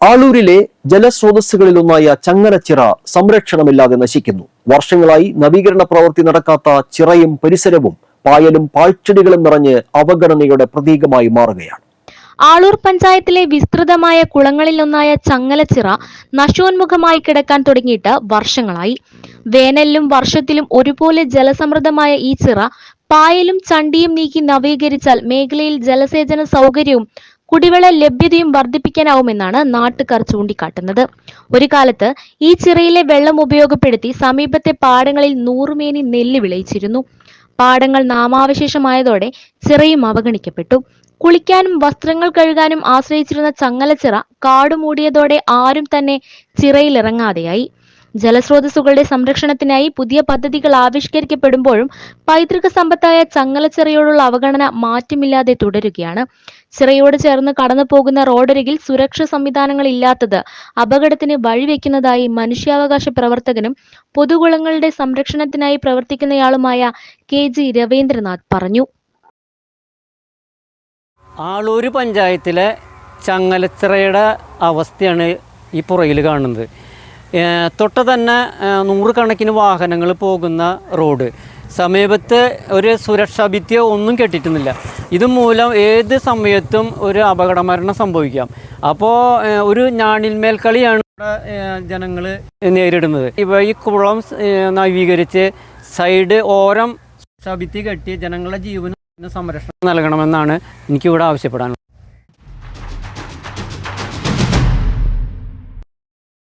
ആളൂരിലെ ജലസ്രോതസ്സുകളിലൊന്നായ ചങ്ങനച്ചിറ സംരക്ഷണമില്ലാതെ നശിക്കുന്നു. വർഷങ്ങളായി നവീകരണ പ്രവൃത്തി നടക്കാത്ത ചിറയും പരിസരവും പായലും പാഴ്ചെടികളും നിറഞ്ഞ് അവഗണനയുടെ പ്രതീകമായി മാറുകയാണ്. ആളൂർ പഞ്ചായത്തിലെ വിസ്തൃതമായ കുളങ്ങളിലൊന്നായ ചങ്ങലച്ചിറ നശോന്മുഖമായി കിടക്കാൻ തുടങ്ങിയിട്ട് വർഷങ്ങളായി. വേനലിലും വർഷത്തിലും ഒരുപോലെ ജലസമൃദ്ധമായ ഈ ചിറ പായലും ചണ്ടിയും നീക്കി നവീകരിച്ചാൽ മേഖലയിൽ ജലസേചന സൗകര്യവും കുടിവെള്ള ലഭ്യതയും വർദ്ധിപ്പിക്കാനാവുമെന്നാണ് നാട്ടുകാർ ചൂണ്ടിക്കാട്ടുന്നത്. ഒരു കാലത്ത് ഈ ചിറയിലെ വെള്ളം ഉപയോഗപ്പെടുത്തി സമീപത്തെ പാടങ്ങളിൽ നൂറുമേനി നെല്ല് വിളയിച്ചിരുന്നു. പാടങ്ങൾ നാമാവശേഷമായതോടെ ചിറയും അവഗണിക്കപ്പെട്ടു. കുളിക്കാനും വസ്ത്രങ്ങൾ കഴുകാനും ആശ്രയിച്ചിരുന്ന ചങ്ങലച്ചിറ കാടുമൂടിയതോടെ ആരും തന്നെ ചിറയിലിറങ്ങാതെയായി. ജലസ്രോതസ്സുകളുടെ സംരക്ഷണത്തിനായി പുതിയ പദ്ധതികൾ ആവിഷ്കരിക്കപ്പെടുമ്പോഴും പൈതൃക സമ്പത്തായ ചങ്ങലച്ചിറയോടുള്ള അവഗണന മാറ്റമില്ലാതെ തുടരുകയാണ്. ചിറയോട് ചേർന്ന് കടന്നു പോകുന്ന റോഡരികിൽ സുരക്ഷാ സംവിധാനങ്ങൾ ഇല്ലാത്തത് അപകടത്തിന് വഴിവെക്കുന്നതായി മനുഷ്യാവകാശ പ്രവർത്തകനും പൊതുകുളങ്ങളുടെ സംരക്ഷണത്തിനായി പ്രവർത്തിക്കുന്നയാളുമായ കെ ജി രവീന്ദ്രനാഥ് പറഞ്ഞു. ആളൂര് പഞ്ചായത്തിലെ ചങ്ങലച്ചിറയുടെ അവസ്ഥയാണ് ഈ പുറയിൽ കാണുന്നത്. തൊട്ട് തന്നെ നൂറുകണക്കിന് വാഹനങ്ങൾ പോകുന്ന റോഡ്. സമീപത്ത് ഒരു സുരക്ഷാ ഭിത്തിയോ ഒന്നും കെട്ടിയിട്ടുന്നില്ല ഇതുമൂലം ഏത് സമയത്തും ഒരു അപകട മരണം സംഭവിക്കാം അപ്പോൾ ഒരു ഞാണിന്മേൽ കളിയാണ് ജനങ്ങൾ നേരിടുന്നത്. ഇവ ഈ കുളം നവീകരിച്ച് സൈഡ് ഓരം ശബിത്തി കെട്ടി ജനങ്ങളുടെ ജീവന് സംരക്ഷണം നൽകണമെന്നാണ് എനിക്കിവിടെ ആവശ്യപ്പെടാനുള്ളത്.